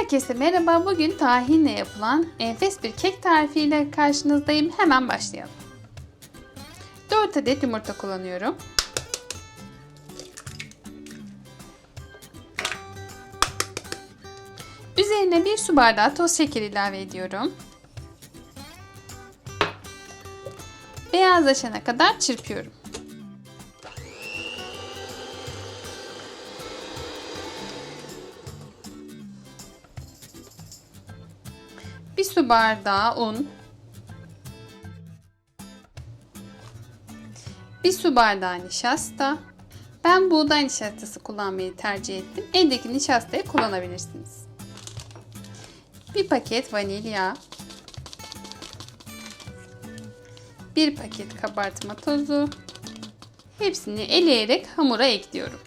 Herkese merhaba. Bugün tahinle yapılan enfes bir kek tarifiyle karşınızdayım. Hemen başlayalım. 4 adet yumurta kullanıyorum. Üzerine 1 su bardağı toz şeker ilave ediyorum. Beyazlaşana kadar çırpıyorum. Bir su bardağı un. Bir su bardağı nişasta. Ben buğday nişastası kullanmayı tercih ettim. Eldeki nişastayı kullanabilirsiniz. Bir paket vanilya. Bir paket kabartma tozu. Hepsini eleyerek hamura ekliyorum.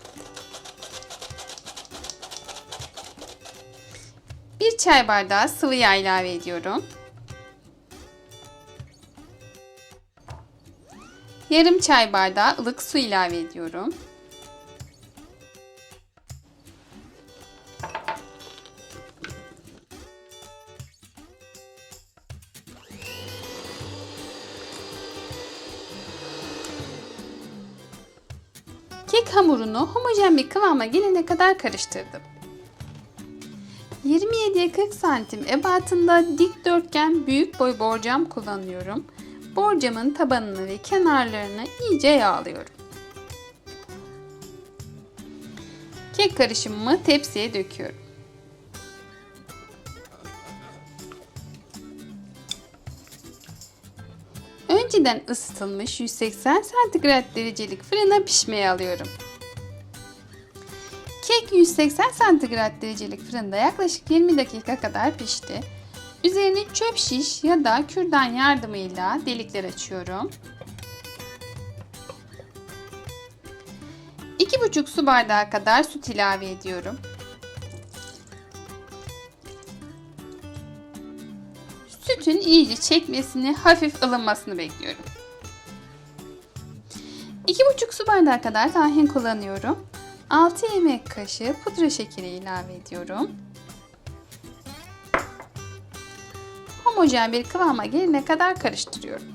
Bir çay bardağı sıvı yağ ilave ediyorum. Yarım çay bardağı ılık su ilave ediyorum. Kek hamurunu homojen bir kıvama gelene kadar karıştırdım. 27'ye 40 santim ebatında dikdörtgen büyük boy borcam kullanıyorum. Borcamın tabanını ve kenarlarını iyice yağlıyorum. Kek karışımımı tepsiye döküyorum. Önceden ısıtılmış 180 santigrat derecelik fırına pişmeye alıyorum. Kek 180 santigrat derecelik fırında yaklaşık 20 dakika kadar pişti. Üzerine çöp şiş ya da kürdan yardımıyla delikler açıyorum. 2,5 su bardağı kadar süt ilave ediyorum. Sütün iyice çekmesini, hafif ılınmasını bekliyorum. 2,5 su bardağı kadar tahin kullanıyorum. 6 yemek kaşığı pudra şekeri ilave ediyorum. Homojen bir kıvama gelene kadar karıştırıyorum.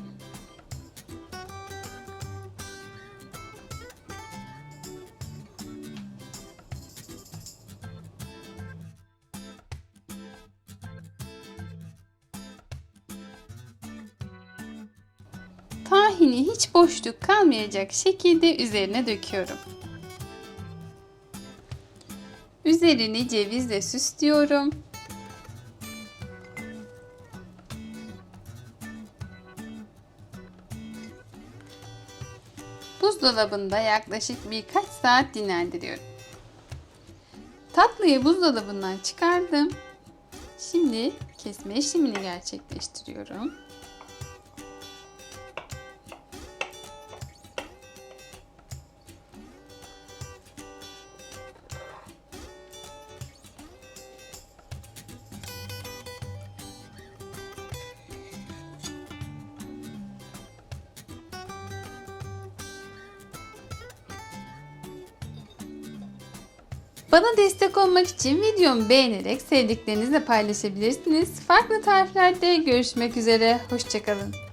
Tahini hiç boşluk kalmayacak şekilde üzerine döküyorum. Üzerini cevizle süslüyorum. Buzdolabında yaklaşık birkaç saat dinlendiriyorum. Tatlıyı buzdolabından çıkardım. Şimdi kesme işlemini gerçekleştiriyorum. Bana destek olmak için videomu beğenerek sevdiklerinizle paylaşabilirsiniz. Farklı tariflerde görüşmek üzere. Hoşçakalın.